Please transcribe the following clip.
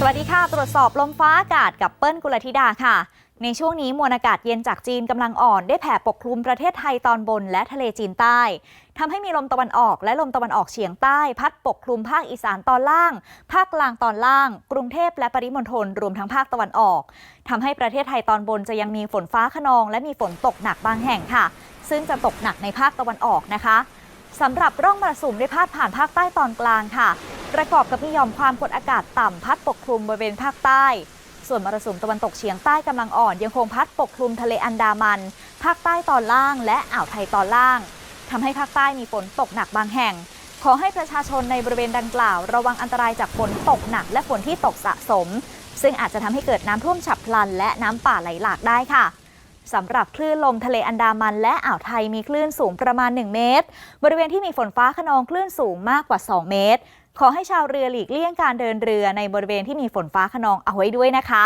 สวัสดีค่ะ ตรวจสอบลมฟ้าอากาศกับเปิ้ลกุลธิดาค่ะ ในช่วงนี้มวลอากาศเย็นจากจีนกำลังอ่อนได้แผ่ปกคลุมประเทศไทยตอนบนและทะเลจีนใต้ทำให้มีลมตะวันออกและลมตะวันออกเฉียงใต้ พัดปกคลุมภาคอีสานตอนล่าง ภาคกลางตอนล่าง กรุงเทพและปริมณฑลรวมทั้งภาคตะวันออกทำให้ประเทศไทยตอนบนจะยังมีฝนฟ้าขนอง และมีฝนตกหนักบางแห่งค่ะ ซึ่งจะตกหนักในภาคตะวันออกนะคะสำหรับร่องมรสุมได้พาดผ่านภาคใต้ตอนกลางค่ะ ประกอบกับมีหย่อมความกดอากาศต่ำพัดปกคลุมบริเวณภาคใต้ ส่วนมรสุมตะวันตกเฉียงใต้กำลังอ่อน ยังคงพัดปกคลุมทะเลอันดามัน ภาคใต้ตอนล่าง และอ่าวไทยตอนล่างทำให้ภาคใต้มีฝนตกหนักบางแห่ง ขอให้ประชาชนในบริเวณดังกล่าว ระวังอันตรายจากฝนตกหนักและฝนที่ตกสะสม ซึ่งอาจจะทำให้เกิดน้ำท่วมฉับพลัน และน้ำป่าไหลหลากได้ค่ะสำหรับคลื่นลมทะเลอันดามันและอ่าวไทยมีคลื่นสูงประมาณ 1 เมตร บริเวณที่มีฝนฟ้าขนองคลื่นสูงมากกว่า 2 เมตร ขอให้ชาวเรือหลีกเลี่ยงการเดินเรือในบริเวณที่มีฝนฟ้าขนองเอาไว้ด้วยนะคะ